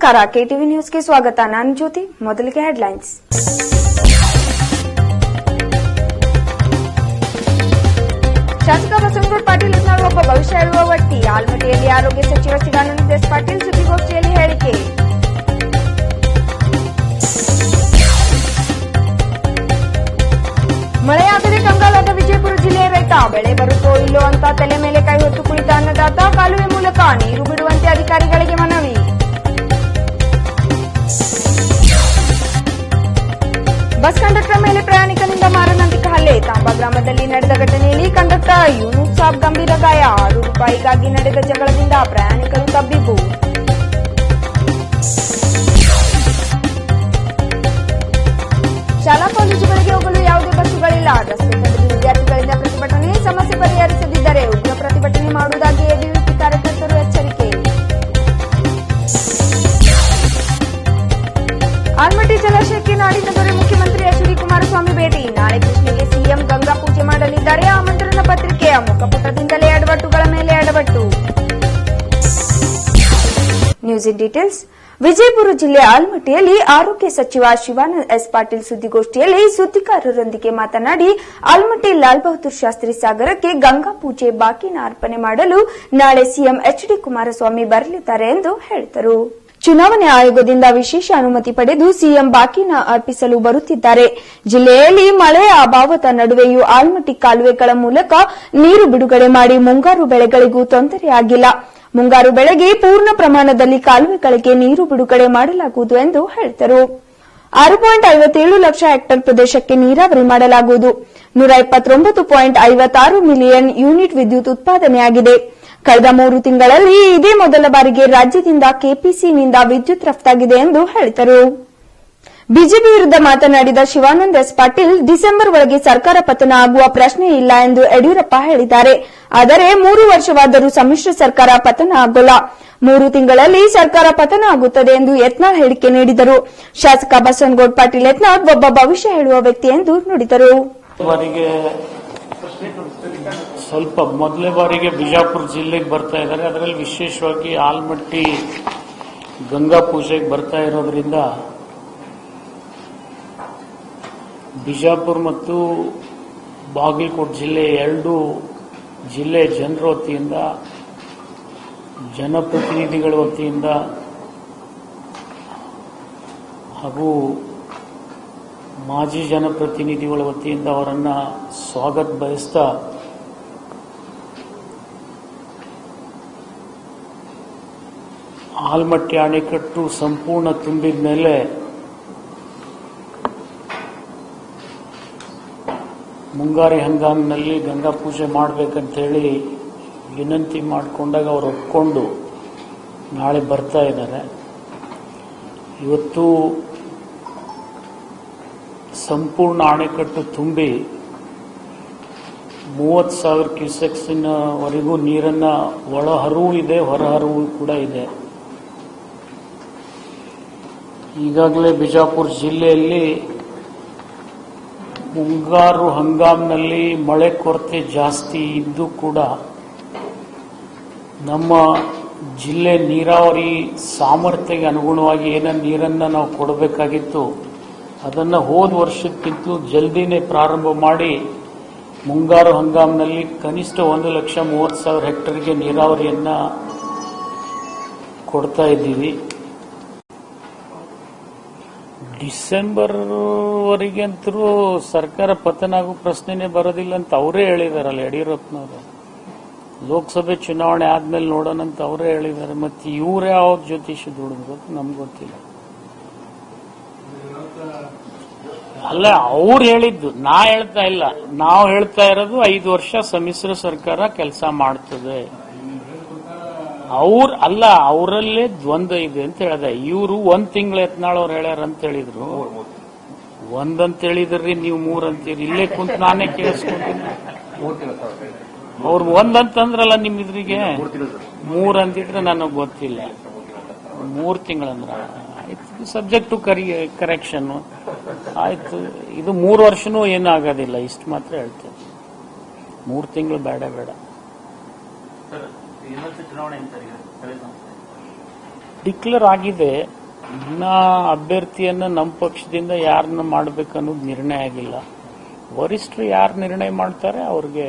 ನಮಸ್ಕಾರ ಕೆಟಿವಿ ನ್ಯೂಸ್ಗೆ ಸ್ವಾಗತ ನಾನು ಜ್ಯೋತಿ ಮೊದಲಿಗೆ ಹೆಡ್ಲೈನ್ಸ್ ಶಾಸಕ ಬಸವನಗೌಡ ಪಾಟೀಲ್ ಯತ್ನಾಳ್ ಒಬ್ಬ ಭವಿಷ್ಯ ಹೇಳುವ ವ್ಯಕ್ತಿ ಆಲ್ಮಟ್ಟಿಯಲ್ಲಿ ಆರೋಗ್ಯ ಸಚಿವ ಶಿವಾನಂದ ಎಸ್ ಪಾಟೀಲ್ ಸುದ್ದಿಗೋಷ್ಠಿಯಲ್ಲಿ ಹೇಳಿಕೆ ಗ್ರಾಮದಲ್ಲಿ ನಡೆದ ಘಟನೆಯಲ್ಲಿ ಕಂಡಕ್ಟರ್ ಯೂನುಸ್ ಸಾಬ್ ಗಂಭೀರ ಗಾಯ. ಆರು ರೂಪಾಯಿಗಾಗಿ ನಡೆದ ಜಗಳದಿಂದ ಪ್ರಯಾಣಿಕರು ತಬ್ಬಿದ್ದು ಶಾಲಾ ಕಾಲೇಜುಗಳಿಗೆ ಹೋಗಲು ಯಾವುದೇ ಬಸ್ಸುಗಳಿಲ್ಲ. ಇನ್ ಡೀಟೇಲ್ಸ್ ವಿಜಯಪುರ ಜಿಲ್ಲೆ ಆಲ್ಮಟ್ಟಿಯಲ್ಲಿ ಆರೋಗ್ಯ ಸಚಿವ ಶಿವಾನಂದ ಎಸ್ ಪಾಟೀಲ್ ಸುದ್ದಿಗೋಷ್ಠಿಯಲ್ಲಿ ಸುದ್ದಿಗಾರರೊಂದಿಗೆ ಮಾತನಾಡಿ, ಆಲ್ಮಟ್ಟಿ ಲಾಲ್ ಬಹದ್ದೂರ್ ಶಾಸ್ತ್ರಿ ಸಾಗರಕ್ಕೆ ಗಂಗಾ ಪೂಜೆ ಬಾಕಿನ ಅರ್ಪಣೆ ಮಾಡಲು ನಾಳೆ ಸಿಎಂ ಎಚ್ ಡಿ ಕುಮಾರಸ್ವಾಮಿ ಬರಲಿದ್ದಾರೆ ಎಂದು ಹೇಳಿದರು. ಚುನಾವಣೆ ಆಯೋಗದಿಂದ ವಿಶೇಷ ಅನುಮತಿ ಪಡೆದು ಸಿಎಂ ಬಾಕಿನ ಅರ್ಪಿಸಲು ಬರುತ್ತಿದ್ದಾರೆ. ಜಿಲ್ಲೆಯಲ್ಲಿ ಮಳೆಯ ಅಭಾವದ ನಡುವೆಯೂ ಆಲ್ಮಟ್ಟಿ ಕಾಲುವೆಗಳ ಮೂಲಕ ನೀರು ಬಿಡುಗಡೆ ಮಾಡಿ ಮುಂಗಾರು ಬೆಳೆಗಳಿಗೂ ತೊಂದರೆಯಾಗಿಲ್ಲ. ಮುಂಗಾರು ಬೆಳೆಗೆ ಪೂರ್ಣ ಪ್ರಮಾಣದಲ್ಲಿ ಕಾಲುವೆಗಳಿಗೆ ನೀರು ಬಿಡುಗಡೆ ಮಾಡಲಾಗುವುದು ಎಂದು ಹೇಳಿದರು. ಆರು ಪಾಯಿಂಟ್ ಐವತ್ತೇಳು ಲಕ್ಷ ಹೆಕ್ಟೇರ್ ಪ್ರದೇಶಕ್ಕೆ ನೀರಾವರಿ ಮಾಡಲಾಗುವುದು. ನೂರ ಇಪ್ಪತ್ತೊಂಬತ್ತು ಪಾಯಿಂಟ್ ಐವತ್ತಾರು ಮಿಲಿಯನ್ ಯೂನಿಟ್ ವಿದ್ಯುತ್ ಉತ್ಪಾದನೆಯಾಗಿದೆ. ಕಳೆದ ಮೂರು ತಿಂಗಳಲ್ಲಿ ಇದೇ ಮೊದಲ ಬಾರಿಗೆ ರಾಜ್ಯದಿಂದ ಕೆಪಿಸಿನಿಂದ ವಿದ್ಯುತ್ ರಫ್ತಾಗಿದೆ ಎಂದು ಹೇಳಿದರು. ಬಿಜೆಪಿ ವಿರುದ್ಧ ಮಾತನಾಡಿದ ಶಿವಾನಂದ ಎಸ್ ಪಾಟೀಲ್, ಡಿಸೆಂಬರ್ ಒಳಗೆ ಸರ್ಕಾರ ಪತನ ಆಗುವ ಪ್ರಶ್ನೆ ಇಲ್ಲ ಎಂದು ಯಡಿಯೂರಪ್ಪ ಹೇಳಿದ್ದಾರೆ. ಆದರೆ ಮೂರು ವರ್ಷವಾದರೂ ಸಮ್ಮಿಶ್ರ ಸರ್ಕಾರ ಪತನ ಆಗೋಲ್ಲ. ಮೂರು ತಿಂಗಳಲ್ಲಿ ಸರ್ಕಾರ ಪತನ ಆಗುತ್ತದೆ ಎಂದು ಯತ್ನಾಳ್ ಹೇಳಿಕೆ ನೀಡಿದರು. ಶಾಸಕ ಬಸವನಗೌಡ ಪಾಟೀಲ್ ಯತ್ನಾಳ್ ಒಬ್ಬ ಭವಿಷ್ಯ ಹೇಳುವ ವ್ಯಕ್ತಿ ಎಂದು ನುಡಿದರು. ಸ್ವಲ್ಪ ಮೊದಲನೇ ಬಾರಿಗೆ ಬಿಜಾಪುರ ಜಿಲ್ಲೆಗೆ ಬರ್ತಾ ಇದ್ದಾರೆ. ಅದರಲ್ಲಿ ವಿಶೇಷವಾಗಿ ಆಲ್ಮಟ್ಟಿ ಗಂಗಾ ಪೂಜೆಗೆ ಬರ್ತಾ ಇರೋದ್ರಿಂದ ಬಿಜಾಪುರ ಮತ್ತು ಬಾಗಲಕೋಟೆ ಜಿಲ್ಲೆ ಎರಡು ಜಿಲ್ಲೆ ಜನರ ವತಿಯಿಂದ, ಜನಪ್ರತಿನಿಧಿಗಳ ವತಿಯಿಂದ ಹಾಗೂ ಮಾಜಿ ಜನಪ್ರತಿನಿಧಿಗಳ ವತಿಯಿಂದ ಅವರನ್ನ ಸ್ವಾಗತ ಬಯಸ್ತಾ ಆಲ್ಮಟ್ಟಿ ಅಣೆಕಟ್ಟು ಸಂಪೂರ್ಣ ತುಂಬಿದ ಮೇಲೆ ಮುಂಗಾರಿ ಹಂಗಾಮಿನಲ್ಲಿ ಗಂಗಾ ಪೂಜೆ ಮಾಡಬೇಕಂತೇಳಿ ವಿನಂತಿ ಮಾಡಿಕೊಂಡಾಗ ಅವರು ಒಪ್ಕೊಂಡು ನಾಳೆ ಬರ್ತಾ ಇದ್ದಾರೆ. ಇವತ್ತು ಸಂಪೂರ್ಣ ಅಣೆಕಟ್ಟು ತುಂಬಿ ಮೂವತ್ತು ಸಾವಿರ ಕ್ಯೂಸೆಕ್ಸಿನವರೆಗೂ ನೀರನ್ನು ಒಳಹರಿವು ಇದೆ ಹೊರಹರಿವು ಕೂಡ ಇದೆ. ಈಗಾಗಲೇ ಬಿಜಾಪುರ ಜಿಲ್ಲೆಯಲ್ಲಿ ಮುಂಗಾರು ಹಂಗಾಮಿನಲ್ಲಿ ಮಳೆ ಕೊರತೆ ಜಾಸ್ತಿ ಇದ್ದು ಕೂಡ ನಮ್ಮ ಜಿಲ್ಲೆ ನೀರಾವರಿ ಸಾಮರ್ಥ್ಯಕ್ಕೆ ಅನುಗುಣವಾಗಿ ಏನೇ ನೀರನ್ನು ನಾವು ಕೊಡಬೇಕಾಗಿತ್ತು. ಅದನ್ನು ಹೋದ ವರ್ಷಕ್ಕಿಂತ ಜಲ್ದಿನೇ ಪ್ರಾರಂಭ ಮಾಡಿ ಮುಂಗಾರು ಹಂಗಾಮಿನಲ್ಲಿ ಕನಿಷ್ಠ ಒಂದು ಲಕ್ಷ ಮೂವತ್ತು ಸಾವಿರ ಹೆಕ್ಟರ್ಗೆ ನೀರಾವರಿಯನ್ನ ಕೊಡ್ತಾ ಇದ್ದೀವಿ. ಡಿಸೆಂಬರ್ ವರೆಗೆ ಅಂತರೂ ಸರ್ಕಾರ ಪತನ ಆಗೋ ಪ್ರಶ್ನೆನೇ ಬರೋದಿಲ್ಲ ಅಂತ ಅವರೇ ಹೇಳಿದಾರಲ್ಲ ಯಡಿಯೂರಪ್ಪನವರು. ಲೋಕಸಭೆ ಚುನಾವಣೆ ಆದ್ಮೇಲೆ ನೋಡೋಣ ಅಂತ ಅವರೇ ಹೇಳಿದ್ದಾರೆ ಮತ್ತೆ ಇವರೇ ಅವ್ರ ಜ್ಯೋತಿಷ ದುಡಿದ್ರು ನಮ್ಗೆ ಗೊತ್ತಿಲ್ಲ. ಅಲ್ಲ, ಅವ್ರು ಹೇಳಿದ್ದು. ನಾ ಹೇಳ್ತಾ ಇಲ್ಲ. ನಾವು ಹೇಳ್ತಾ ಇರೋದು ಐದು ವರ್ಷ ಸಮ್ಮಿಶ್ರ ಸರ್ಕಾರ ಕೆಲಸ ಮಾಡ್ತದೆ. ಅವ್ರ ಅಲ್ಲ, ಅವರಲ್ಲೇ ದ್ವಂದ್ವ ಇದೆ ಅಂತ ಹೇಳ್ದೆ. ಇವರು ಒಂದ್ ತಿಂಗಳ ಎತ್ನಾಳ್ ಅವ್ರು ಹೇಳ್ಯಾರ ಅಂತ ಹೇಳಿದ್ರು. ಒಂದಂತ ಹೇಳಿದ್ರಿ, ನೀವು ಮೂರ್ ಅಂತೀರಿ ಇಲ್ಲೇ ಕುಂತ ನಾನೇ ಕೇಳಿಸ್ಕೊಂತೀನಿ. ಅವ್ರು ಒಂದಂತಂದ್ರಲ್ಲ ನಿಮ್ ಇದ್ರಿಗೆ? ಮೂರ್ ಅಂತಿದ್ರೆ ನನಗ್ ಗೊತ್ತಿಲ್ಲ. ಮೂರ್ ತಿಂಗಳಂದ್ರ ಆಯ್ತು ಸಬ್ಜೆಕ್ಟ್ ಟು ಕರಿ ಕರೆಕ್ಷನ್ ಆಯ್ತು, ಇದು ಮೂರು ವರ್ಷನೂ ಏನೂ ಆಗೋದಿಲ್ಲ ಇಷ್ಟು ಮಾತ್ರ ಹೇಳ್ತೇನೆ. ಮೂರು ತಿಂಗಳು ಬೇಡ ಬೇಡ. ಡಿಕ್ಲೇರ್ ಆಗಿದೆ. ಇನ್ನ ಅಭ್ಯರ್ಥಿಯನ್ನ ನಮ್ಮ ಪಕ್ಷದಿಂದ ಯಾರನ್ನ ಮಾಡ್ಬೇಕು ಅನ್ನೋದು ನಿರ್ಣಯ ಆಗಿಲ್ಲ. ವರಿಷ್ಠರು ಯಾರು ನಿರ್ಣಯ ಮಾಡ್ತಾರೆ, ಅವ್ರಿಗೆ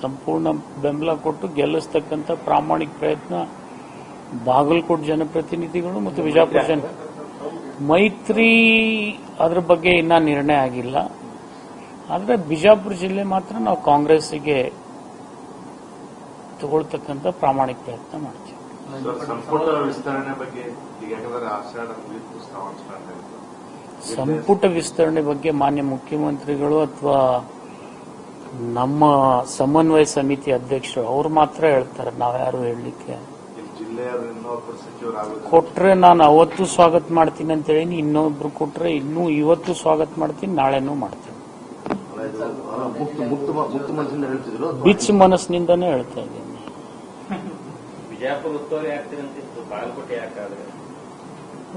ಸಂಪೂರ್ಣ ಬೆಂಬಲ ಕೊಟ್ಟು ಗೆಲ್ಲಿಸ್ತಕ್ಕಂಥ ಪ್ರಾಮಾಣಿಕ ಪ್ರಯತ್ನ ಬಾಗಲಕೋಟೆ ಜನಪ್ರತಿನಿಧಿಗಳು ಮತ್ತು ವಿಜಾಪುರ ಜನ ಮೈತ್ರಿ ಅದ್ರ ಬಗ್ಗೆ ಇನ್ನ ನಿರ್ಣಯ ಆಗಿಲ್ಲ. ಆದರೆ ಬಿಜಾಪುರ ಜಿಲ್ಲೆ ಮಾತ್ರ ನಾವು ಕಾಂಗ್ರೆಸ್ಸಿಗೆ ತಗೊಳ್ತಕ್ಕಂಥ ಪ್ರಾಮಾಣಿಕ ಪ್ರಯತ್ನ ಮಾಡ್ತೀವಿ. ಸರ್, ಸಂಪುಟ ವಿಸ್ತರಣೆ ಬಗ್ಗೆ ಸಂಪುಟ ವಿಸ್ತರಣೆ ಮಾನ್ಯ ಮುಖ್ಯಮಂತ್ರಿಗಳು ಅಥವಾ ನಮ್ಮ ಸಮನ್ವಯ ಸಮಿತಿ ಅಧ್ಯಕ್ಷರು ಅವ್ರು ಮಾತ್ರ ಹೇಳ್ತಾರೆ ನಾವ್ಯಾರು ಹೇಳಲಿಕ್ಕೆ ಕೊಟ್ರೆ ನಾನು ಅವತ್ತು ಸ್ವಾಗತ ಮಾಡ್ತೀನಿ ಅಂತ ಹೇಳಿ ಇನ್ನೊಬ್ರು ಕೊಟ್ರೆ ಇನ್ನೂ ಇವತ್ತು ಸ್ವಾಗತ ಮಾಡ್ತೀನಿ ನಾಳೆನೂ ಮಾಡ್ತೀನಿ. ಬಿಚ್ಚು ಮುಕ್ತ ಮುಕ್ತ ಮನಸ್ಸಿಂದ ಹೇಳ್ತಿದ್ರು ಬಿಚ್ಚ ಮನಸ್ಸಿನಿಂದನೇ ಹೇಳ್ತಾ ಇದ್ದೀನಿ. ಉಸ್ತುವಾರಿ ಬಾಗಲಕೋಟೆ ಯಾಕಾದ್ರೆ?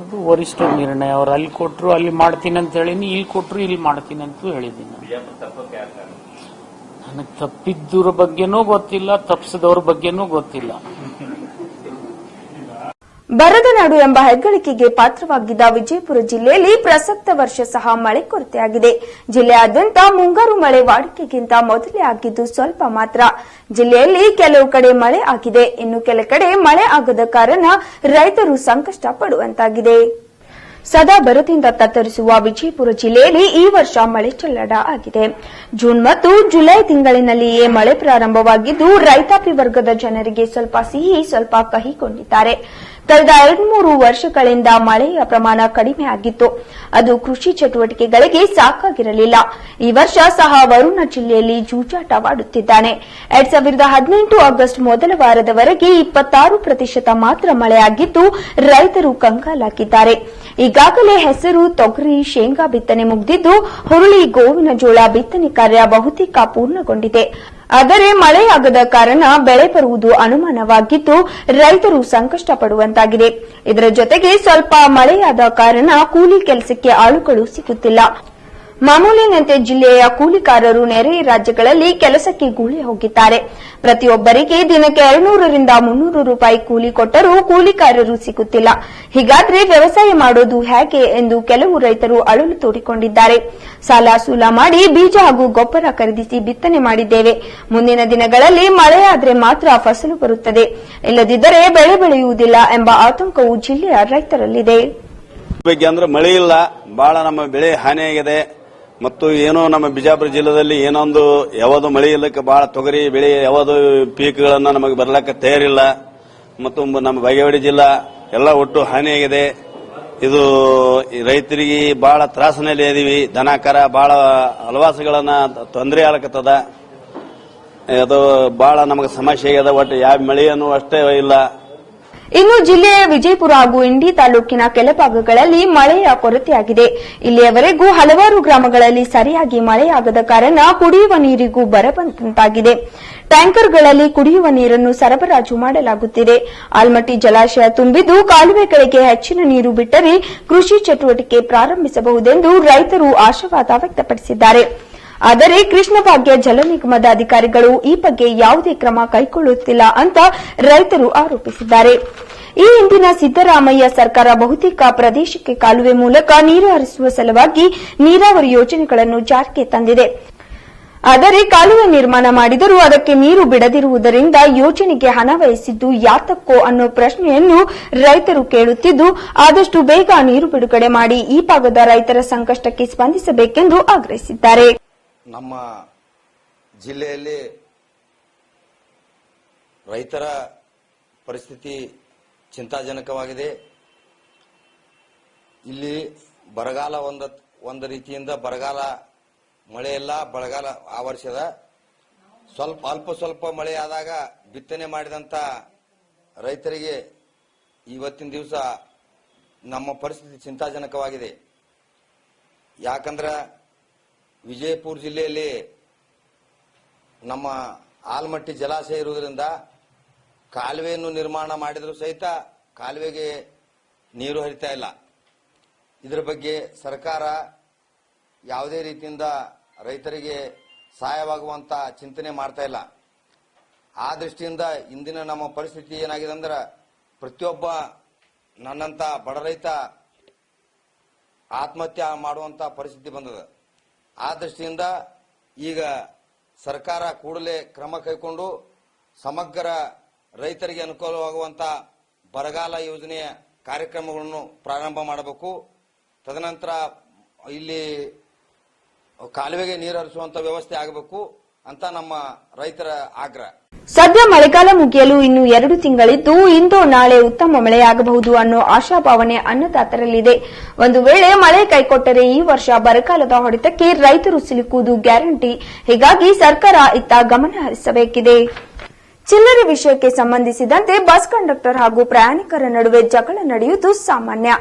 ಅದು ವರಿಷ್ಠ ನಿರ್ಣಯ. ಅವ್ರು ಅಲ್ಲಿ ಕೊಟ್ರು ಅಲ್ಲಿ ಮಾಡ್ತೀನಿ ಅಂತ ಹೇಳಿನಿ ಇಲ್ಲಿ ಕೊಟ್ರು ಇಲ್ಲಿ ಮಾಡ್ತೀನಿ ಅಂತೂ ಹೇಳಿದ್ದೀನಿ ಬಿಜಾಪುರ ತಪ್ಪಕ್ಕೆ ಯಾಕಾದ್ರೆ ನನಗೆ ತಪ್ಪಿದ್ದರ ಬಗ್ಗೆನೂ ಗೊತ್ತಿಲ್ಲ ತಪ್ಪಿಸಿದವ್ರ ಬಗ್ಗೆನೂ ಗೊತ್ತಿಲ್ಲ. ಬರದ ನಾಡು ಎಂಬ ಹೆಗ್ಗಳಿಕೆಗೆ ಪಾತ್ರವಾಗಿದ್ದ ವಿಜಯಪುರ ಜಿಲ್ಲೆಯಲ್ಲಿ ಪ್ರಸಕ್ತ ವರ್ಷ ಸಹ ಮಳೆ ಕೊರತೆಯಾಗಿದೆ. ಜಿಲ್ಲೆಯಾದ್ಯಂತ ಮುಂಗಾರು ಮಳೆ ವಾಡಿಕೆಗಿಂತ ಮೊದಲೇ ಆಗಿದ್ದು ಸ್ವಲ್ಪ ಮಾತ್ರ. ಜಿಲ್ಲೆಯಲ್ಲಿ ಕೆಲವು ಕಡೆ ಮಳೆ ಆಗಿದೆ. ಇನ್ನು ಕೆಲ ಕಡೆ ಮಳೆ ಆಗದ ಕಾರಣ ರೈತರು ಸಂಕಷ್ಟ ಪಡುವಂತಾಗಿದೆ ಸದಾ ಬರದಿಂದ ತತ್ತರಿಸುವ ವಿಜಯಪುರ ಜಿಲ್ಲೆಯಲ್ಲಿ ಈ ವರ್ಷ ಮಳೆ ಚಲ್ಲಡ ಆಗಿದೆ. ಜೂನ್ ಮತ್ತು ಜುಲೈ ತಿಂಗಳಿನಲ್ಲಿಯೇ ಮಳೆ ಪ್ರಾರಂಭವಾಗಿದ್ದು ರೈತಾಪಿ ವರ್ಗದ ಜನರಿಗೆ ಸ್ವಲ್ಪ ಸಿಹಿ, ಸ್ವಲ್ಪ ಕಹಿಕೊಂಡಿದ್ದಾರೆ ಕಳೆದ ಎರಡ್ಮೂರು ವರ್ಷಗಳಿಂದ ಮಳೆಯ ಪ್ರಮಾಣ ಕಡಿಮೆ ಆಗಿತ್ತು. ಅದು ಕೃಷಿ ಚಟುವಟಿಕೆಗಳಿಗೆ ಸಾಕಾಗಿರಲಿಲ್ಲ. ಈ ವರ್ಷ ಸಹ ವರುಣ ಜಿಲ್ಲೆಯಲ್ಲಿ ಜೂಜಾಟವಾಡುತ್ತಿದ್ದಾನೆ. ಎರಡ್ ಸಾವಿರದ ಹದಿನೆಂಟು ಆಗಸ್ಟ್ ಮೊದಲ ವಾರದವರೆಗೆ ಇಪ್ಪತ್ತಾರು ಪ್ರತಿಶತ ಮಾತ್ರ ಮಳೆಯಾಗಿದ್ದು, ರೈತರು ಕಂಗಾಲಾಗಿದ್ದಾರೆ. ಈಗಾಗಲೇ ಹೆಸರು ತೊಗರಿ, ಶೇಂಗಾ ಬಿತ್ತನೆ ಮುಗಿದಿದ್ದು, ಹುರುಳಿ, ಗೋವಿನ ಜೋಳ ಬಿತ್ತನೆ ಕಾರ್ಯ ಬಹುತೇಕ ಪೂರ್ಣಗೊಂಡಿದೆ. ಆದರೆ ಮಳೆಯಾಗದ ಕಾರಣ ಬೆಳೆ ಬರುವುದು ಅನುಮಾನವಾಗಿದ್ದು ರೈತರು ಸಂಕಷ್ಟ ಪಡುವಂತಾಗಿದೆ ಇದರ ಜೊತೆಗೆ ಸ್ವಲ್ಪ ಮಳೆಯಾದ ಕಾರಣ ಕೂಲಿ ಕೆಲಸಕ್ಕೆ ಆಳುಗಳು ಸಿಗುತ್ತಿಲ್ಲ. ಮಾಮೂಲಿನಂತೆ ಜಿಲ್ಲೆಯ ಕೂಲಿಕಾರರು ನೆರೆಯ ರಾಜ್ಯಗಳಲ್ಲಿ ಕೆಲಸಕ್ಕೆ ಗೂಳಿ ಹೋಗಿದ್ದಾರೆ. ಪ್ರತಿಯೊಬ್ಬರಿಗೆ ದಿನಕ್ಕೆ ಎರಡ್ನೂರರಿಂದ ಮುನ್ನೂರು ರೂಪಾಯಿ ಕೂಲಿ ಕೊಟ್ಟರೂ ಕೂಲಿಕಾರರು ಸಿಗುತ್ತಿಲ್ಲ. ಹೀಗಾದ್ರೆ ವ್ಯವಸಾಯ ಮಾಡೋದು ಹೇಗೆ ಎಂದು ಕೆಲವು ರೈತರು ಅಳಲು ತೋಡಿಕೊಂಡಿದ್ದಾರೆ. ಸಾಲ ಸೂಲ ಮಾಡಿ ಬೀಜ ಹಾಗೂ ಗೊಬ್ಬರ ಖರೀದಿಸಿ ಬಿತ್ತನೆ ಮಾಡಿದ್ದೇವೆ. ಮುಂದಿನ ದಿನಗಳಲ್ಲಿ ಮಳೆಯಾದ್ರೆ ಮಾತ್ರ ಫಸಲು ಬರುತ್ತದೆ. ಇಲ್ಲದಿದ್ದರೆ ಬೆಳೆ ಬೆಳೆಯುವುದಿಲ್ಲ ಎಂಬ ಆತಂಕವು ಜಿಲ್ಲೆಯ ರೈತರಲ್ಲಿದೆ. ಬಗ್ಗೆ ಅಂದ್ರೆ ಮಳೆ ಇಲ್ಲ. ಬಹಳ ನಮ್ಮ ಬೆಳೆ ಹಾನಿಯಾಗಿದೆ. ಮತ್ತು ಏನೋ ನಮ್ಮ ಬಿಜಾಪುರ ಜಿಲ್ಲೆಯಲ್ಲಿ ಏನೊಂದು ಯಾವುದು ಮಳೆ ಇಲ್ಲಕ್ಕೆ ಬಹಳ ತೊಗರಿ ಬೆಳೆ ಯಾವುದು ಪೀಕ್ಗಳನ್ನು ನಮಗೆ ಬರ್ಲಕ್ಕೆ ತಯಾರಿಲ್ಲ. ಮತ್ತು ನಮ್ಮ ಬಾಗೇವಾಡಿ ಜಿಲ್ಲಾ ಎಲ್ಲ ಒಟ್ಟು ಹಾನಿಯಾಗಿದೆ. ಇದು ರೈತರಿಗೆ ಬಹಳ ತ್ರಾಸಿನಲ್ಲಿ ಇದೀವಿ. ದನಕರ ಬಹಳ ಹಲವಾಸುಗಳನ್ನ ತೊಂದರೆ ಆಗ್ಲಕತ್ತದ. ಅದು ಬಹಳ ನಮಗೆ ಸಮಸ್ಯೆ ಆಗ್ಯದ. ಒಟ್ಟು ಯಾವ ಮಳೆಯನ್ನು ಅಷ್ಟೇ ಇಲ್ಲ. ಇನ್ನು ಜಿಲ್ಲೆಯ ವಿಜಯಪುರ ಹಾಗೂ ಇಂಡಿ ತಾಲೂಕಿನ ಕೆಲ ಭಾಗಗಳಲ್ಲಿ ಮಳೆಯ ಕೊರತೆಯಾಗಿದೆ. ಇಲ್ಲಿಯವರೆಗೂ ಹಲವಾರು ಗ್ರಾಮಗಳಲ್ಲಿ ಸರಿಯಾಗಿ ಮಳೆಯಾಗದ ಕಾರಣ ಕುಡಿಯುವ ನೀರಿಗೂ ಬರಬಂದಂತಾಗಿದೆ ಟ್ಯಾಂಕರ್ಗಳಲ್ಲಿ ಕುಡಿಯುವ ನೀರನ್ನು ಸರಬರಾಜು ಮಾಡಲಾಗುತ್ತಿದೆ. ಆಲ್ಮಟ್ಟಿ ಜಲಾಶಯ ತುಂಬಿದ್ದು ಕಾಲುವೆಗಳಿಗೆ ಹೆಚ್ಚಿನ ನೀರು ಬಿಟ್ಟರೆ ಕೃಷಿ ಚಟುವಟಿಕೆ ಪ್ರಾರಂಭಿಸಬಹುದೆಂದು ರೈತರು ಆಶಾವಾದ ವ್ಯಕ್ತಪಡಿಸಿದ್ದಾರೆ. ಆದರೆ ಕೃಷ್ಣ ಭಾಗ್ಯ ಜಲ ನಿಗಮದ ಅಧಿಕಾರಿಗಳು ಈ ಬಗ್ಗೆ ಯಾವುದೇ ಕ್ರಮ ಕೈಗೊಳ್ಳುತ್ತಿಲ್ಲ ಅಂತ ರೈತರು ಆರೋಪಿಸಿದ್ದಾರೆ. ಈ ಹಿಂದಿನ ಸಿದ್ದರಾಮಯ್ಯ ಸರ್ಕಾರ ಬಹುತೇಕ ಪ್ರದೇಶಕ್ಕೆ ಕಾಲುವೆ ಮೂಲಕ ನೀರು ಹರಿಸುವ ಸಲುವಾಗಿ ನೀರಾವರಿ ಯೋಜನೆಗಳನ್ನು ಜಾರಿಗೆ ತಂದಿದೆ. ಆದರೆ ಕಾಲುವೆ ನಿರ್ಮಾಣ ಮಾಡಿದರೂ ಅದಕ್ಕೆ ನೀರು ಬಿಡದಿರುವುದರಿಂದ ಯೋಜನೆಗೆ ಹಣ ವ್ಯಯಿಸಿದ್ದು ಯಾತಕ್ಕೋ ಅನ್ನೋ ಪ್ರಶ್ನೆಯನ್ನು ರೈತರು ಕೇಳುತ್ತಿದ್ದು, ಆದಷ್ಟು ಬೇಗ ನೀರು ಬಿಡುಗಡೆ ಮಾಡಿ ಈ ಭಾಗದ ರೈತರ ಸಂಕಷ್ಟಕ್ಕೆ ಸ್ಪಂದಿಸಬೇಕೆಂದು ಆಗ್ರಹಿಸಿದ್ದಾರೆ. ನಮ್ಮ ಜಿಲ್ಲೆಯಲ್ಲಿ ರೈತರ ಪರಿಸ್ಥಿತಿ ಚಿಂತಾಜನಕವಾಗಿದೆ. ಇಲ್ಲಿ ಬರಗಾಲ ಒಂದ, ಒಂದು ರೀತಿಯಿಂದ ಬರಗಾಲ ಮಳೆ ಇಲ್ಲ ಬರಗಾಲ ಆ ಸ್ವಲ್ಪ, ಅಲ್ಪ ಸ್ವಲ್ಪ ಮಳೆ ಆದಾಗ ಬಿತ್ತನೆ ಮಾಡಿದಂಥ ರೈತರಿಗೆ ಇವತ್ತಿನ ದಿವಸ ನಮ್ಮ ಪರಿಸ್ಥಿತಿ ಚಿಂತಾಜನಕವಾಗಿದೆ. ಯಾಕಂದ್ರ ವಿಜಯಪುರ ಜಿಲ್ಲೆಯಲ್ಲಿ ನಮ್ಮ ಆಲ್ಮಟ್ಟಿ ಜಲಾಶಯ ಇರುವುದರಿಂದ ಕಾಲುವೆಯನ್ನು ನಿರ್ಮಾಣ ಮಾಡಿದರೂ ಸಹಿತ ಕಾಲುವೆಗೆ ನೀರು ಹರಿತಾ ಇಲ್ಲ. ಇದರ ಬಗ್ಗೆ ಸರ್ಕಾರ ಯಾವುದೇ ರೀತಿಯಿಂದ ರೈತರಿಗೆ ಸಹಾಯವಾಗುವಂತ ಚಿಂತನೆ ಮಾಡ್ತಾ ಇಲ್ಲ. ಆ ದೃಷ್ಟಿಯಿಂದ ಇಂದಿನ ನಮ್ಮ ಪರಿಸ್ಥಿತಿ ಏನಾಗಿದೆ ಅಂದ್ರೆ ಪ್ರತಿಯೊಬ್ಬ ನನ್ನಂತ ಬಡ ರೈತ ಆತ್ಮಹತ್ಯೆ ಮಾಡುವಂತ ಪರಿಸ್ಥಿತಿ ಬಂದದ. ಆ ದೃಷ್ಟಿಯಿಂದ ಈಗ ಸರ್ಕಾರ ಕೂಡಲೇ ಕ್ರಮ ಕೈಗೊಂಡು ಸಮಗ್ರ ರೈತರಿಗೆ ಅನುಕೂಲವಾಗುವಂಥ ಬರಗಾಲ ಯೋಜನೆಯ ಕಾರ್ಯಕ್ರಮಗಳನ್ನು ಪ್ರಾರಂಭ ಮಾಡಬೇಕು. ತದನಂತರ ಇಲ್ಲಿ ಕಾಲುವೆಗೆ ನೀರು ಹರಿಸುವಂಥ ವ್ಯವಸ್ಥೆ ಆಗಬೇಕು ಅಂತ ನಮ್ಮ ರೈತರ ಆಗ್ರಹ. ಸದ್ಯ ಮಳೆಗಾಲ ಮುಗಿಯಲು ಇನ್ನು ಎರಡು ತಿಂಗಳಿದ್ದು, ಇಂದು ನಾಳೆ ಉತ್ತಮ ಮಳೆಯಾಗಬಹುದು ಅನ್ನೋ ಆಶಾಭಾವನೆ ಅನ್ನದಾತರಲ್ಲಿದೆ. ಒಂದು ವೇಳೆ ಮಳೆ ಕೈಕೊಟ್ಟರೆ ಈ ವರ್ಷ ಬರಗಾಲದ ಹೊಡೆತಕ್ಕೆ ರೈತರು ಸಿಲುಕುವುದು ಗ್ಯಾರಂಟಿ. ಹೀಗಾಗಿ ಸರ್ಕಾರ ಇತ್ತ ಗಮನ ಹರಿಸಬೇಕಿದೆ. ಚಿಲ್ಲರೆ ವಿಷಯಕ್ಕೆ ಸಂಬಂಧಿಸಿದಂತೆ ಬಸ್ ಕಂಡಕ್ಟರ್ ಹಾಗೂ ಪ್ರಯಾಣಿಕರ ನಡುವೆ ಜಗಳ ನಡೆಯುವುದು ಸಾಮಾನ್ಯ.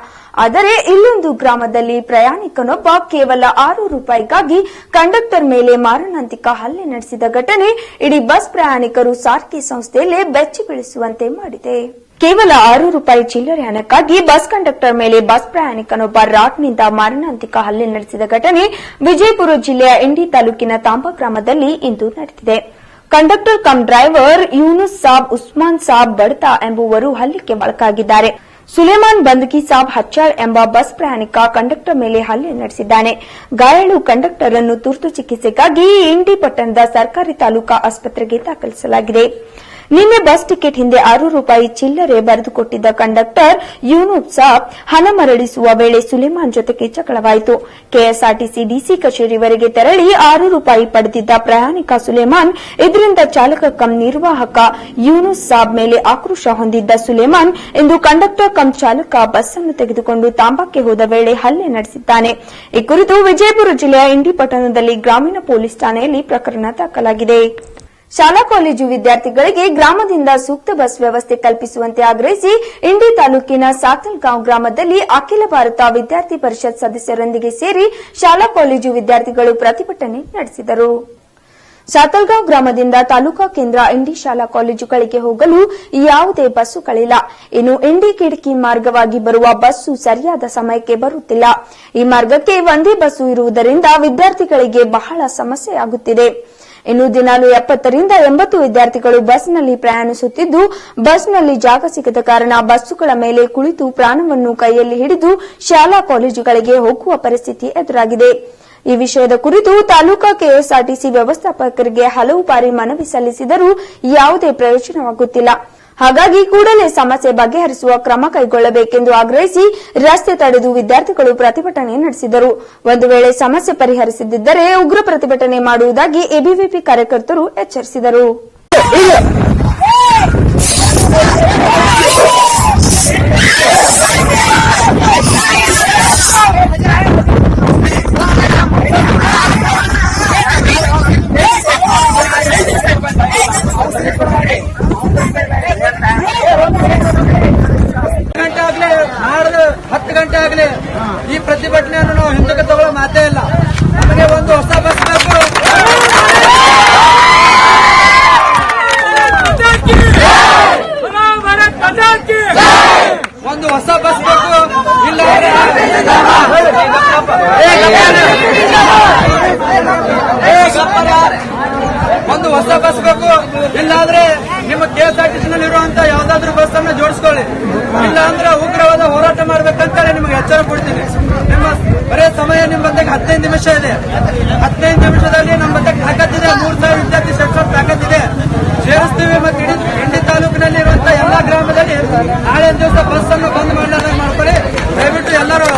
ಆದರೆ ಇಲ್ಲೊಂದು ಗ್ರಾಮದಲ್ಲಿ ಪ್ರಯಾಣಿಕನೊಬ್ಬ ಕೇವಲ ಆರು ರೂಪಾಯಿಗಾಗಿ ಕಂಡಕ್ಟರ್ ಮೇಲೆ ಮಾರಣಾಂತಿಕ ಹಲ್ಲೆ ನಡೆಸಿದ ಘಟನೆ ಇಡೀ ಬಸ್ ಪ್ರಯಾಣಿಕರು ಸಾರಿಗೆ ಸಂಸ್ಥೆಯಲ್ಲೇ ಬೆಚ್ಚಿ ಬೀಳಿಸುವಂತೆ ಮಾಡಿದೆ. ಕೇವಲ ಆರು ರೂಪಾಯಿ ಚಿಲ್ಲರೆ ಹಣಕ್ಕಾಗಿ ಬಸ್ ಕಂಡಕ್ಟರ್ ಮೇಲೆ ಬಸ್ ಪ್ರಯಾಣಿಕನೊಬ್ಬ ರಾಟ್ನಿಂದ ಮಾರಣಾಂತಿಕ ಹಲ್ಲೆ ನಡೆಸಿದ ಘಟನೆ ವಿಜಯಪುರ ಜಿಲ್ಲೆಯ ಇಂಡಿ ತಾಲೂಕಿನ ತಾಂಬ ಗ್ರಾಮದಲ್ಲಿ ಇಂದು ನಡೆದಿದೆ. Conductor cum driver Yunus Sab Usman Sab Badta ಎಂಬುವರು ಹಲ್ಲಿಗೆ ಒಳಗಾಗಿದ್ದಾರೆ. ಸುಲೇಮಾನ್ ಬಂದ್ಕಿ ಸಾಬ್ ಹಚ್ಚಾಳ್ ಎಂಬ ಬಸ್ ಪ್ರಯಾಣಿಕ ಕಂಡಕ್ಟರ್ ಮೇಲೆ ಹಲ್ಲೆ ನಡೆಸಿದ್ದಾನೆ. ಗಾಯಾಳು ಕಂಡಕ್ಟರ್ ಅನ್ನು ತುರ್ತು ಚಿಕಿತ್ಸೆಗಾಗಿ ಇಂಡಿ ಪಟ್ಟಣದ ಸರ್ಕಾರಿ ತಾಲೂಕಾ ಆಸ್ಪತ್ರೆಗೆ ದಾಖಲಿಸಲಾಗಿದೆ. ನಿನ್ನೆ ಬಸ್ ಟಿಕೆಟ್ ಹಿಂದೆ ಆರು ರೂಪಾಯಿ ಚಿಲ್ಲರೆ ಬರೆದುಕೊಟ್ಟಿದ್ದ ಕಂಡಕ್ಟರ್ ಯೂನೂಬ್ ಸಾಬ್ ಹಣ ಮರಳಿಸುವ ವೇಳೆ ಸುಲೇಮಾನ್ ಜೊತೆಗೆ ಚಕಳವಾಯಿತು. ಕೆಎಸ್ಆರ್ಟಿಸಿ ಡಿಸಿ ಕಚೇರಿವರೆಗೆ ತೆರಳಿ ಆರು ರೂಪಾಯಿ ಪಡೆದಿದ್ದ ಪ್ರಯಾಣಿಕ ಸುಲೇಮಾನ್ ಇದರಿಂದ ಚಾಲಕ ಕಂ ನಿರ್ವಾಹಕ ಯೂನುಸ್ ಸಾಬ್ ಮೇಲೆ ಆಕ್ರೋಶ ಹೊಂದಿದ್ದ ಸುಲೇಮಾನ್ ಇಂದು ಕಂಡಕ್ಟರ್ ಕಂ ಚಾಲಕ ಬಸ್ ಅನ್ನು ತೆಗೆದುಕೊಂಡು ತಾಂಬಾಕ್ಕೆ ಹೋದ ವೇಳೆ ಹಲ್ಲೆ ನಡೆಸಿದ್ದಾನೆ. ಈ ಕುರಿತು ವಿಜಯಪುರ ಜಿಲ್ಲೆಯ ಇಂಡಿ ಪಟ್ಟಣದಲ್ಲಿ ಗ್ರಾಮೀಣ ಪೊಲೀಸ್ ಠಾಣೆಯಲ್ಲಿ ಪ್ರಕರಣ ದಾಖಲಾಗಿದೆ. ಶಾಲಾ ಕಾಲೇಜು ವಿದ್ಯಾರ್ಥಿಗಳಿಗೆ ಗ್ರಾಮದಿಂದ ಸೂಕ್ತ ಬಸ್ ವ್ಯವಸ್ಥೆ ಕಲ್ಪಿಸುವಂತೆ ಆಗ್ರಹಿಸಿ ಇಂಡಿ ತಾಲೂಕಿನ ಸಾತಲ್ಗಾಂವ್ ಗ್ರಾಮದಲ್ಲಿ ಅಖಿಲ ಭಾರತ ವಿದ್ಯಾರ್ಥಿ ಪರಿಷತ್ ಸದಸ್ಯರೊಂದಿಗೆ ಸೇರಿ ಶಾಲಾ ಕಾಲೇಜು ವಿದ್ಯಾರ್ಥಿಗಳು ಪ್ರತಿಭಟನೆ ನಡೆಸಿದರು. ಸಾತಲ್ಗಾಂವ್ ಗ್ರಾಮದಿಂದ ತಾಲೂಕಾ ಕೇಂದ್ರ ಇಂಡಿ ಶಾಲಾ ಕಾಲೇಜುಗಳಿಗೆ ಹೋಗಲು ಯಾವುದೇ ಬಸ್ಸುಗಳಿಲ್ಲ ಇನ್ನು ಇಂಡಿ ಕಿಡಕಿ ಮಾರ್ಗವಾಗಿ ಬರುವ ಬಸ್ಸು ಸರಿಯಾದ ಸಮಯಕ್ಕೆ ಬರುತ್ತಿಲ್ಲ. ಈ ಮಾರ್ಗಕ್ಕೆ ಒಂದೇ ಬಸ್ಸು ಇರುವುದರಿಂದ ವಿದ್ಯಾರ್ಥಿಗಳಿಗೆ ಬಹಳ ಸಮಸ್ಯೆಯಾಗುತ್ತಿದೆ. ಇನ್ನು ದಿನಾಲು ಎಪ್ಪತ್ತರಿಂದ ಎಂಬತ್ತು ವಿದ್ಯಾರ್ಥಿಗಳು ಬಸ್ನಲ್ಲಿ ಪ್ರಯಾಣಿಸುತ್ತಿದ್ದು, ಬಸ್ನಲ್ಲಿ ಜಾಗ ಸಿಗದ ಕಾರಣ ಬಸ್ಸುಗಳ ಮೇಲೆ ಕುಳಿತು ಪ್ರಾಣವನ್ನು ಕೈಯಲ್ಲಿ ಹಿಡಿದು ಶಾಲಾ ಕಾಲೇಜುಗಳಿಗೆ ಹೋಗುವ ಪರಿಸ್ಥಿತಿ ಎದುರಾಗಿದೆ. ಈ ವಿಷಯದ ಕುರಿತು ತಾಲೂಕಾ ಕೆಎಸ್ಆರ್ಟಿಸಿ ವ್ಯವಸ್ಥಾಪಕರಿಗೆ ಹಲವು ಬಾರಿ ಮನವಿ ಸಲ್ಲಿಸಿದರೂ ಯಾವುದೇ ಪ್ರಯೋಜನವಾಗುತ್ತಿಲ್ಲ. ಹಾಗಾಗಿ ಕೂಡಲೇ ಸಮಸ್ಯೆ ಬಗೆಹರಿಸುವ ಕ್ರಮ ಕೈಗೊಳ್ಳಬೇಕೆಂದು ಆಗ್ರಹಿಸಿ ರಸ್ತೆ ತಡೆದು ವಿದ್ಯಾರ್ಥಿಗಳು ಪ್ರತಿಭಟನೆ ನಡೆಸಿದರು. ಒಂದು ವೇಳೆ ಸಮಸ್ಯೆ ಪರಿಹರಿಸದಿದ್ದರೆ ಉಗ್ರ ಪ್ರತಿಭಟನೆ ಮಾಡುವುದಾಗಿ ಎಬಿವಿಪಿ ಕಾರ್ಯಕರ್ತರು ಎಚ್ಚರಿಸಿದರು. ಬಂದಾಗ ಹದಿನೈದು ಇದೆ ನಿಮಿಷದಲ್ಲಿ ನಮ್ಮ ಬಂದಾಗ ತಾಕತ್ತಿದೆ ಮೂರ್ ಸಾವಿರ ವಿದ್ಯಾರ್ಥಿ ಸೆಕ್ಷನ್ ತಾಕತ್ತಿದೆ ಸೇರಿಸ್ತೀವಿ ಮತ್ತೆ ಇಡೀ ಇಂಡಿ ತಾಲೂಕಿನಲ್ಲಿ ಇರುವಂತಹ ಎಲ್ಲಾ ಗ್ರಾಮದಲ್ಲಿ ನಾಳೆ ದಿವಸ ಬಸ್ ಅನ್ನು ಬಂದ್ ಮಾಡಲಾರ್ದಂಗೆ ಮಾಡ್ಕೊಳ್ಳಿ. ದಯವಿಟ್ಟು ಎಲ್ಲರೂ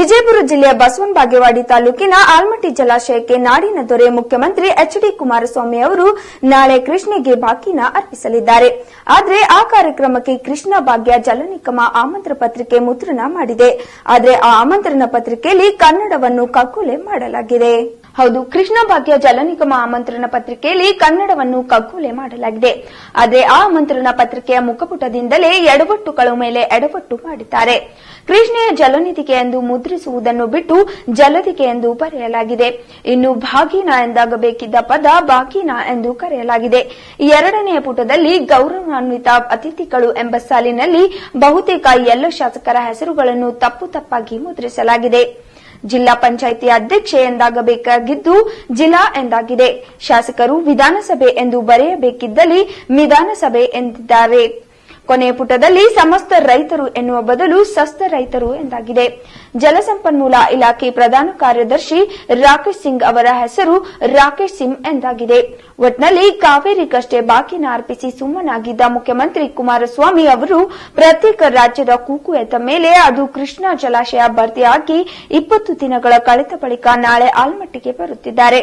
ವಿಜಯಪುರ ಜಿಲ್ಲೆಯ ಬಸವನ ಬಾಗೇವಾಡಿ ತಾಲೂಕಿನ ಆಲ್ಮಟ್ಟಿ ಜಲಾಶಯಕ್ಕೆ ನಾಡಿನ ದೊರೆ ಮುಖ್ಯಮಂತ್ರಿ ಎಚ್ ಡಿ ಕುಮಾರಸ್ವಾಮಿ ಅವರು ನಾಳೆ ಕೃಷ್ಣಗೆ ಬಾಕಿನ ಅರ್ಪಿಸಲಿದ್ದಾರೆ. ಆದರೆ ಆ ಕಾರ್ಯಕ್ರಮಕ್ಕೆ ಕೃಷ್ಣ ಭಾಗ್ಯ ಜಲನಿಕಮ ಆಮಂತ್ರಣ ಪತ್ರಿಕೆ ಮುದ್ರಣ ಮಾಡಿದೆ. ಆದರೆ ಆ ಆಮಂತ್ರಣ ಪತ್ರಿಕೆಯಲ್ಲಿ ಕನ್ನಡವನ್ನು ಕಗ್ಗೊಲೆ ಮಾಡಲಾಗಿದೆ. ಹೌದು, ಕೃಷ್ಣ ಭಾಗ್ಯ ಜಲನಿಗಮ ಆಮಂತ್ರಣ ಪತ್ರಿಕೆಯಲ್ಲಿ ಕನ್ನಡವನ್ನು ಕಗ್ಗೊಲೆ ಮಾಡಲಾಗಿದೆ. ಆದರೆ ಆ ಆಮಂತ್ರಣ ಪತ್ರಿಕೆಯ ಮುಖಪುಟದಿಂದಲೇ ಎಡವಟ್ಟುಗಳ ಮೇಲೆ ಎಡವಟ್ಟು ಮಾಡಿದ್ದಾರೆ. ಕೃಷ್ಣೆಯ ಜಲನಿಧಿಗೆ ಎಂದು ಮುದ್ರಿಸುವುದನ್ನು ಬಿಟ್ಟು ಜಲದಿಗೆ ಎಂದು ಬರೆಯಲಾಗಿದೆ. ಇನ್ನು ಭಾಗಿನ ಎಂದಾಗಬೇಕಿದ್ದ ಪದ ಬಾಗೀನ ಎಂದು ಕರೆಯಲಾಗಿದೆ. ಎರಡನೆಯ ಪುಟದಲ್ಲಿ ಗೌರವಾನ್ವಿತ ಅತಿಥಿಗಳು ಎಂಬ ಸಾಲಿನಲ್ಲಿ ಬಹುತೇಕ ಎಲ್ಲ ಶಾಸಕರ ಹೆಸರುಗಳನ್ನು ತಪ್ಪು ತಪ್ಪಾಗಿ ಮುದ್ರಿಸಲಾಗಿದೆ. ಜಿಲ್ಲಾ ಪಂಚಾಯಿತಿ ಅಧ್ಯಕ್ಷೆ ಎಂದಾಗಬೇಕಾಗಿದ್ದು ಜಿಲ್ಲಾ ಎಂದಾಗಿದೆ. ಶಾಸಕರು ವಿಧಾನಸಭೆ ಎಂದು ಬರೆಯಬೇಕಿದ್ದಲ್ಲಿ ವಿಧಾನಸಭೆ ಎಂದಿದ್ದಾರೆ. ಕೊನೆಯ ಪುಟದಲ್ಲಿ ಸಮಸ್ತ ರೈತರು ಎನ್ನುವ ಬದಲು ಸಸ್ತ ರೈತರು ಎಂದಾಗಿದೆ. ಜಲಸಂಪನ್ಮೂಲ ಇಲಾಖೆ ಪ್ರಧಾನ ಕಾರ್ಯದರ್ಶಿ ರಾಕೇಶ್ ಸಿಂಗ್ ಅವರ ಹೆಸರು ರಾಕೇಶ್ ಸಿಂಗ್ ಎಂದಾಗಿದೆ. ಒಟ್ನಲ್ಲಿ ಕಾವೇರಿಗಷ್ಟೇ ಬಾಕಿನ ಅರ್ಪಿಸಿ ಸುಮ್ಮನಾಗಿದ್ದ ಮುಖ್ಯಮಂತ್ರಿ ಕುಮಾರಸ್ವಾಮಿ ಅವರು ಪ್ರತ್ಯೇಕ ರಾಜ್ಯದ ಕೂಕು ಎದ್ದ ಮೇಲೆ ಅದು ಕೃಷ್ಣಾ ಜಲಾಶಯ ಭರ್ತಿಯಾಗಿ ಇಪ್ಪತ್ತು ದಿನಗಳ ಕಳೆದ ಬಳಿಕ ನಾಳೆ ಆಲ್ಮಟ್ಟಿಗೆ ಬರುತ್ತಿದ್ದಾರೆ.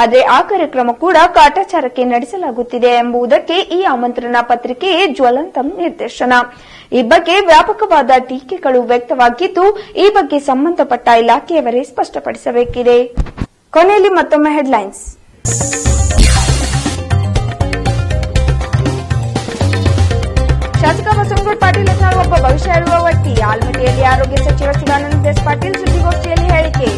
ಆದರೆ ಆ ಕಾರ್ಯಕ್ರಮ ಕೂಡ ಕಾಟಾಚಾರಕ್ಕೆ ನಡೆಸಲಾಗುತ್ತಿದೆ ಎಂಬುದಕ್ಕೆ ಈ ಆಮಂತ್ರಣ ಪತ್ರಿಕೆಯೇ ಜ್ವಲಂತ ನಿರ್ದೇಶನ. ಈ ಬಗ್ಗೆ ವ್ಯಾಪಕವಾದ ಟೀಕೆಗಳು ವ್ಯಕ್ತವಾಗಿದ್ದು, ಈ ಬಗ್ಗೆ ಸಂಬಂಧಪಟ್ಟ ಇಲಾಖೆಯವರೇ ಸ್ಪಷ್ಟಪಡಿಸಬೇಕಿದೆ. ಕೊನೆಯಲ್ಲಿ ಮತ್ತೊಮ್ಮೆ ಹೆಡ್ಲೈನ್ಸ್. ಶಾಸಕ ಬಸವನಗೌಡ ಪಾಟೀಲ್ ಯತ್ನಾಳ್ ಒಬ್ಬ ಭವಿಷ್ಯ ಹೇಳುವ ವ್ಯಕ್ತಿ. ಆಲ್ಮಟ್ಟಿಯಲ್ಲಿ ಆರೋಗ್ಯ ಸಚಿವ ಶಿವಾನಂದ ಎಸ್ ಪಾಟೀಲ್ ಸುದ್ದಿಗೋಷ್ಠಿಯಲ್ಲಿ ಹೇಳಿಕೆ.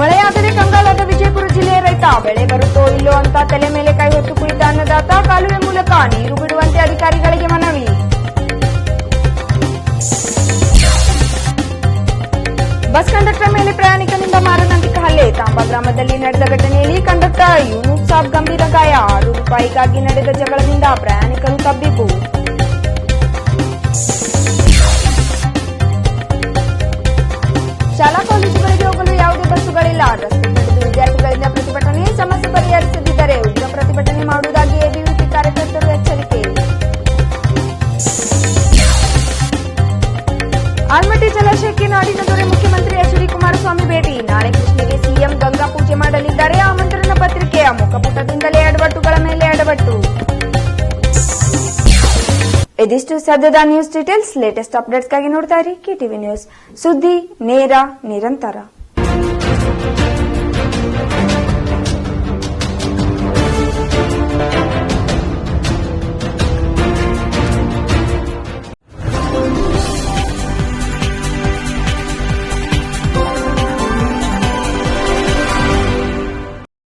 ಮಳೆಯಾಗದೆ ಕಂಗಾಲಾದ ವಿಜಯಪುರ ಜಿಲ್ಲೆಯ ರೈತ, ಬೆಳೆ ಬರುತ್ತೋ ಇಲ್ಲೋ ಅಂತ ತಲೆ ಮೇಲೆ ಕೈ ಹೊತ್ತು ಕುಳಿತ ಅನ್ನದಾತ ಕಾಲುವೆ ಮೂಲಕ ನೀರು ಬಿಡುವಂತೆ ಅಧಿಕಾರಿಗಳಿಗೆ ಮನವಿ. ಬಸ್ ಕಂಡಕ್ಟರ್ ಮೇಲೆ ಪ್ರಯಾಣಿಕನಿಂದ ಹಲ್ಲೆ ತಾಂಬಾ ಗ್ರಾಮದಲ್ಲಿ ನಡೆದ ಘಟನೆಯಲ್ಲಿ ಕಂಡಕ್ಟರ್ ಯೂನುಫ್ ಸಾಬ್ ಗಂಭೀರ ಗಾಯ. ಆರು ರೂಪಾಯಿಗಾಗಿ ನಡೆದ ಜಗಳದಿಂದ ಪ್ರಯಾಣಿಕರು ತಬ್ಬಿಬ್ಬು. ಶಾಲಾ ಕಾಲೇಜುಗಳಿಗೆ ಹೋಗಲು ಯಾವುದೇ ಬಸ್ಸುಗಳಿಲ್ಲ. ರಸ್ತೆ ತಡೆದು ವಿದ್ಯಾರ್ಥಿಗಳಿಂದ ಪ್ರತಿಭಟನೆ, ಸಮಸ್ಯೆ ಪರಿಹರಿಸದಿದ್ದರೆ ಉಗ್ರ ಪ್ರತಿಭಟನೆ ಮಾಡುವುದಾಗಿ ಎಬಿವಿಪಿ ಕಾರ್ಯಕರ್ತರು ಎಚ್ಚರಿಕೆ. ಆಲ್ಮಟ್ಟಿ ಜಲಾಶಯಕ್ಕೆ ನಾಡಿನ ದೊರೆ ಮುಖ್ಯಮಂತ್ರಿ ಎಚ್ ಡಿ ಕುಮಾರಸ್ವಾಮಿ ಭೇಟಿ. ನಾಳೆ ಪತ್ರಿಕೆಯ ಮುಖಪುಟದಿಂದಲೇ ಎಡವಟ್ಟುಗಳ ಮೇಲೆ ಎಡವಟ್ಟು ಇದಿಷ್ಟು ಸದ್ಯದ ನ್ಯೂಸ್ ಡೀಟೇಲ್ಸ್ ಲೇಟೆಸ್ಟ್ ಅಪ್ಡೇಟ್ಸ್ಗಾಗಿ ನೋಡ್ತಾ ಇರಿ ಕೆಟಿವಿ ನ್ಯೂಸ್ ಸುದ್ದಿ, ನೇರ, ನಿರಂತರ.